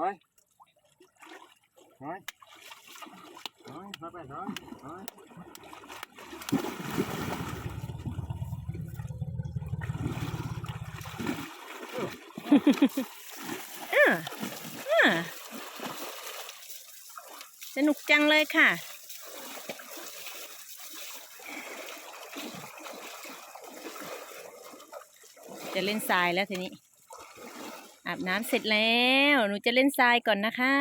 ถอยถอยถอยถอยไปถอยถอยอ่าอ่าสนุกจังเลยค่ะจะเล่นทรายแล้วทีนี้ อาบน้ำเสร็จแล้ว หนูจะเล่นทรายก่อนนะคะ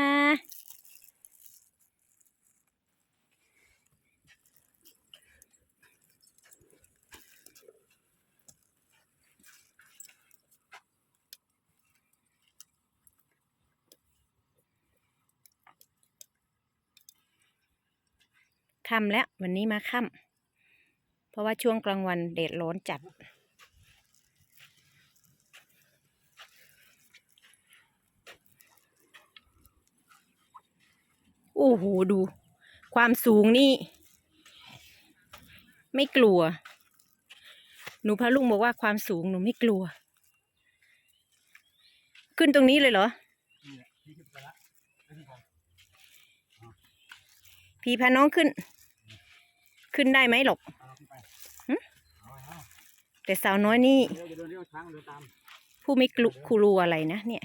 ค่ำแล้ววันนี้มาค่ำเพราะว่าช่วงกลางวันแดดร้อนจัด โอ้โหดู ความสูงนี่ ไม่กลัว หนูพาลุงบอกว่าความสูงหนูไม่กลัว ขึ้นตรงนี้เลยเหรอ พี่พาน้องขึ้น ขึ้นได้ไหมหรอกแต่สาวน้อยนี่ผู้ไม่กลัวอะไรนะเนี่ย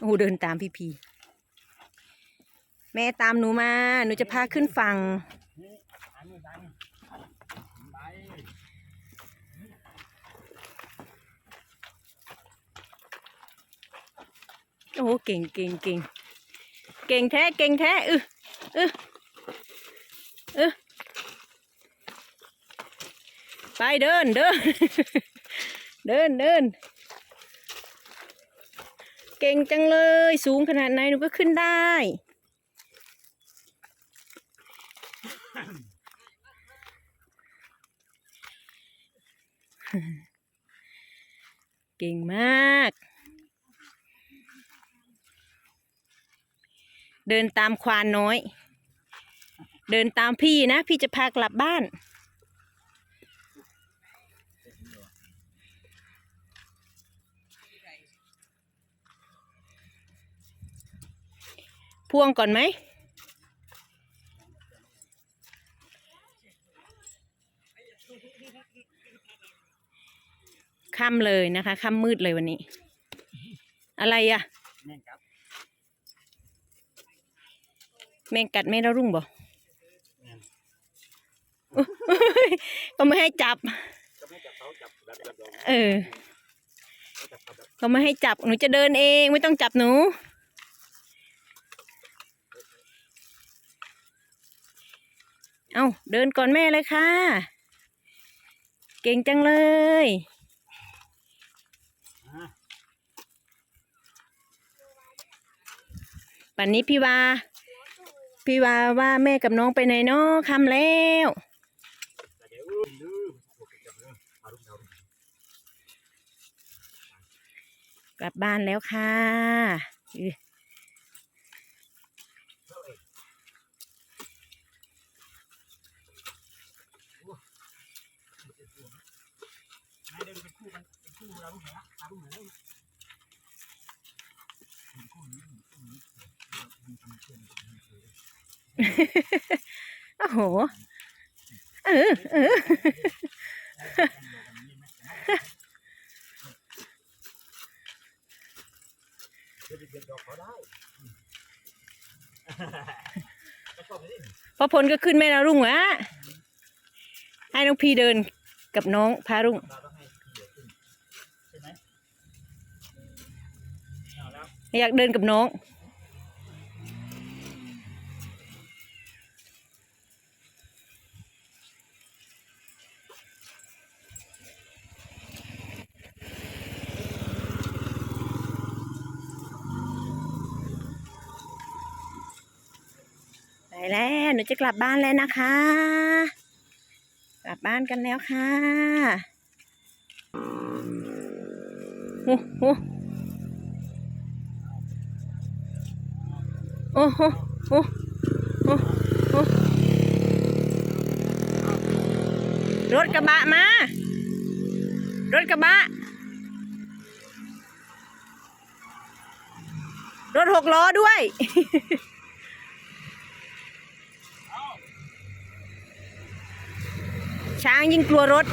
โอ้เดินตามพี่พี ม่ตามหนูมา หนูจะพาขึ้นฝั่ง โอ้โหเก่งเก่งเก่งเก่งแท้เก่งแท้เออเออเออไปเดินเดินเดินเดินเก่งจังเลย สูงขนาดไหนหนูก็ขึ้นได้ เก่งมาก เดินตามควานน้อย เดินตามพี่นะ พี่จะพากลับบ้านพ่วงก่อนไหม ค่ำเลยนะคะค่ำมืดเลยวันนี้ อะไรอะแม่งครับแมงกัดแม่เรารุ่งบ่แม่งก็ไม่ให้จับก็ไม่จับเขาจับแบบแบบแบบเออเขาจับเขาแบบก็ไม่ให้จับ หนูจะเดินเองไม่ต้องจับหนู เอาเดินก่อนแม่เลยค่ะ เก่งจังเลย อะ ปันนี้พี่วา พี่วาว่าแม่กับน้องไปไหนเนาะคำแล้วกลับบ้านแล้วค่ะอื้อ ให้เดินเป็นคู่กันเป็นคู่เราลูกไหนละเอาลูกไหนละเป็นคู่นี้เป็นคู่นี้มีทำเพื่อนมีเพื่อน โอ้โห เออเออพอพลก็ขึ้นแม่นารุ่งอะให้น้องพีเดินกับน้องพารุ่งอยากเดินกับน้อง ไปแล้วหนูจะกลับบ้านแล้วนะคะ กลับบ้านกันแล้วค่ะโอ้โหโอ้โหโอ้โหโอ้รถกระบะมา รถกระบะ รถหกล้อด้วย ช้างยิ่งกลัวรถ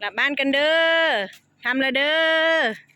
กลับบ้านกันเด้อทำละเด้อ